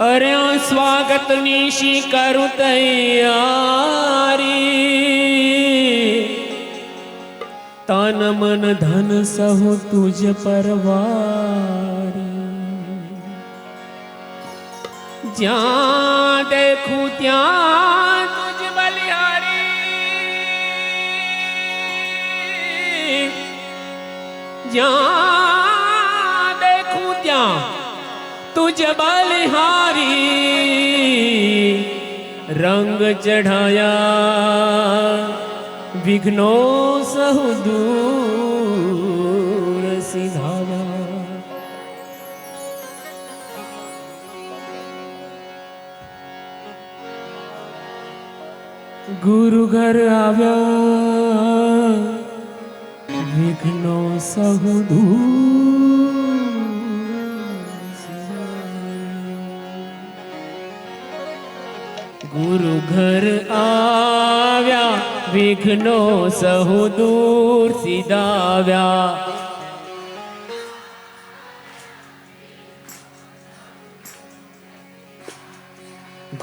अरे स्वागत निशी करु तैयारी। तन मन धन सहु तुझ परवार। ज्यां देखू त्यां तुझ बलिहारी। ज्यां तुझ बलिहारी रंग चढ़ाया। विघ्नो सहु दूर सिधाया गुरु घर आव्या विघ्नो सहु दूर घर आव्या विघ्नो सहु दूर सिदाव्या।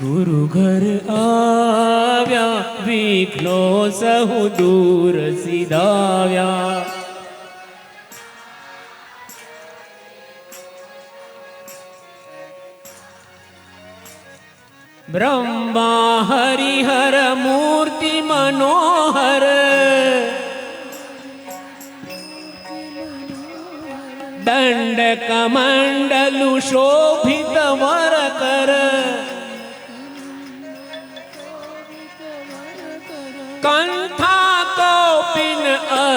गुरु घर आव्या विघ्नो सहु दूर सिदाव्या। બ્રહ્મા હરિહર મૂર્તિ મનોહર. દંડ કમંડલુ શોભિત વર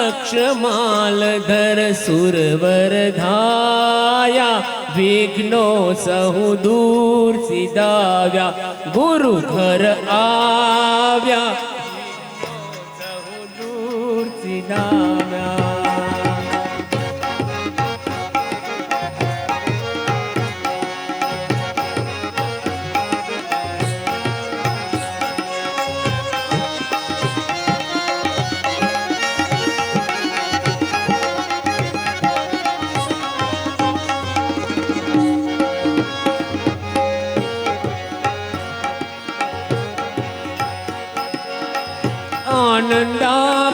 અક્ષમાલ ધર સુરવર ધાયા વિઘ્નો સહુ દૂર સીધાવ્યા ગુરુ ઘર આવ્યા સહુ દૂર સીધાવ્યા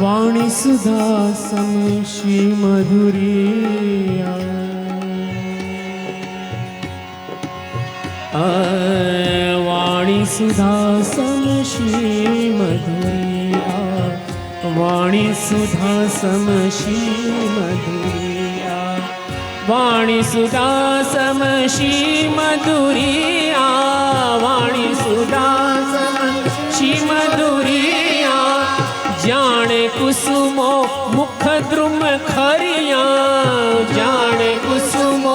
वाणीसुधा समशी मधुरिया वाणीसुधा समी मधुरिया वाणीसुधा समी मधुरिया वाणीसुधा समी मधुरिया वाणीसुधा समशी मधुरिया जाने कुसुमो मुख द्रुम खरिया जाने कुसुमो।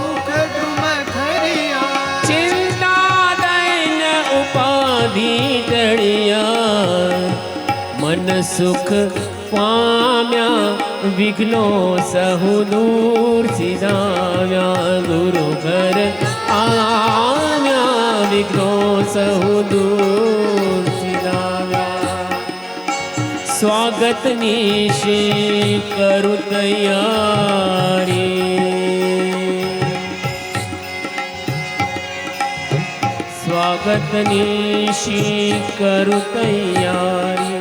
मुख द्रुम खरिया। चिंता दैन उपाधि डड़िया मन सुख पाम्या विघ्नो सहु दूर सिदाम्या गुरु घर आम्या विघ्नो सहु दूर સ્વાગત નિશે કરું તૈયારી સ્વાગત નિશી કરું તૈયારી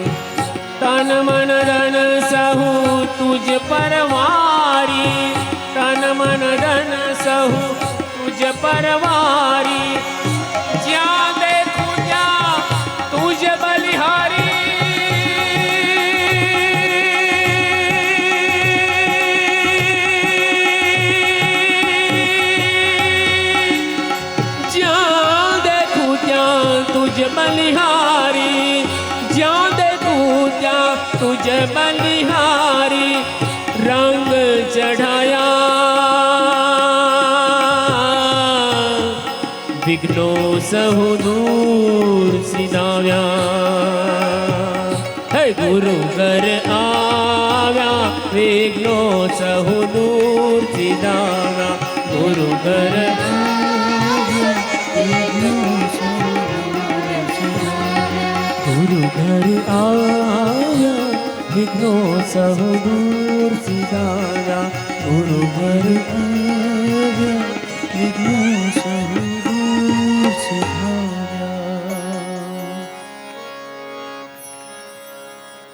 તન મન રન સહુ તુજ પરવારી તન મન રન સહુ તુજ પરવારી तुझ बलिहारी रंग चढ़ाया। विघ्नो सहु दूर सिनाव्या है गुरु घर आव्या विघ्नो सहु दूर सिनाव्या गुरु घर गुरु घर आया। વિઘ્નો સહ દૂર સીધાયા ગુરુ ભર વિઘ્ન